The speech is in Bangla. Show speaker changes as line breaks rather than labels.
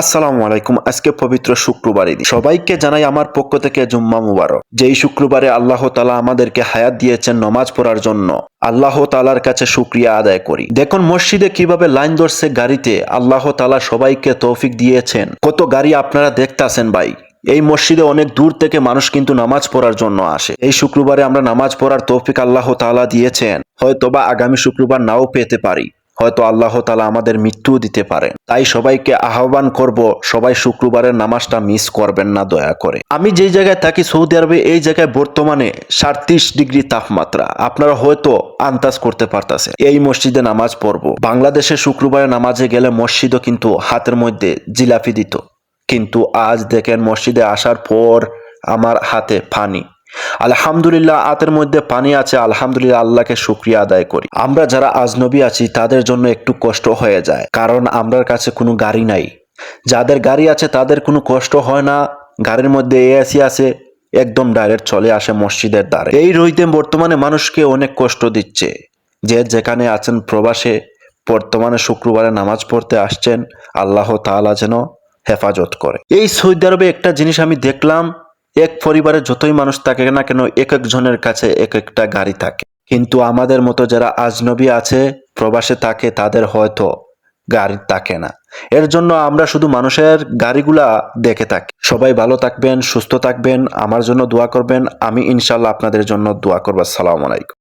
আসসালামু আলাইকুম, আজকে পবিত্র শুক্রবার সবাইকে জানাই আমার পক্ষ থেকে জুম্মা মুবারক। যেই শুক্রবারে আল্লাহ তালা আমাদেরকে হায়াত দিয়েছেন নমাজ পড়ার জন্য, আল্লাহ তালার কাছে শুক্রিয়া আদায় করি। দেখুন, মসজিদে কীভাবে লাইন ধরছে গাড়িতে, আল্লাহ তালা সবাইকে তৌফিক দিয়েছেন। কত গাড়ি আপনারা দেখতাছেন ভাই। এই মসজিদে অনেক দূর থেকে মানুষ কিন্তু নামাজ পড়ার জন্য আসে। এই শুক্রবারে আমরা নামাজ পড়ার তৌফিক আল্লাহ তালা দিয়েছেন। হয়তোবা আগামী শুক্রবার নাও পেতে পারি। হয়তো আল্লাহ তালা আমাদের মৃত্যুও দিতে পারেন তাই সবাইকে আহ্বান করব, সবাই শুক্রবারের নামাজটা মিস করবেন না, দয়া করে। আমি যেই জায়গায় থাকি, সৌদি আরবে, এই জায়গায় বর্তমানে সাতত্রিশ ডিগ্রি তাপমাত্রা। আপনারা হয়তো আন্দাজ করতে পারতেছেন, এই মসজিদে নামাজ পড়ব। বাংলাদেশে শুক্রবারে নামাজে গেলে মসজিদও কিন্তু হাতের মধ্যে জিলাপি দিত। কিন্তু আজ দেখেন মসজিদে আসার পর আমার হাতে পানি। আলহামদুলিল্লাহ, আতের মধ্যে পানি আছে, আলহামদুলিল্লাহ, আল্লাহকে শুক্রিয়া আদায় করি। আমরা যারা আজনবী আছি, তাদের জন্য একটু কষ্ট হয়ে যায়, কারণ আমরার কাছে কোনো গাড়ি নাই। যাদের গাড়ি আছে, তাদের কোনো কষ্ট হয় না। গাড়ির মধ্যে এসি আছে, একদম ডাইরেক্ট চলে আসে মসজিদের দ্বারে। এই রইতে বর্তমানে মানুষকে অনেক কষ্ট দিচ্ছে। যে যেখানে আছেন প্রবাসে, বর্তমানে শুক্রবারে নামাজ পড়তে আসছেন, আল্লাহ তাআলা যেন হেফাজত করে। এই সৌদি আরবে একটা জিনিস আমি দেখলাম এক পরিবারে যতই মানুষ থাকে না কেন, এক একজনের কাছে এক একটা গাড়ি থাকে। কিন্তু আমাদের মতো যারা আজনবী আছে, প্রবাসে থাকে, তাদের হয়তো গাড়ি থাকে না। এর জন্য আমরা শুধু মানুষের গাড়িগুলা দেখে থাকি। সবাই ভালো থাকবেন, সুস্থ থাকবেন, আমার জন্য দোয়া করবেন। আমি ইনশাল্লাহ আপনাদের জন্য দোয়া করব। সালাম আলাইকুম।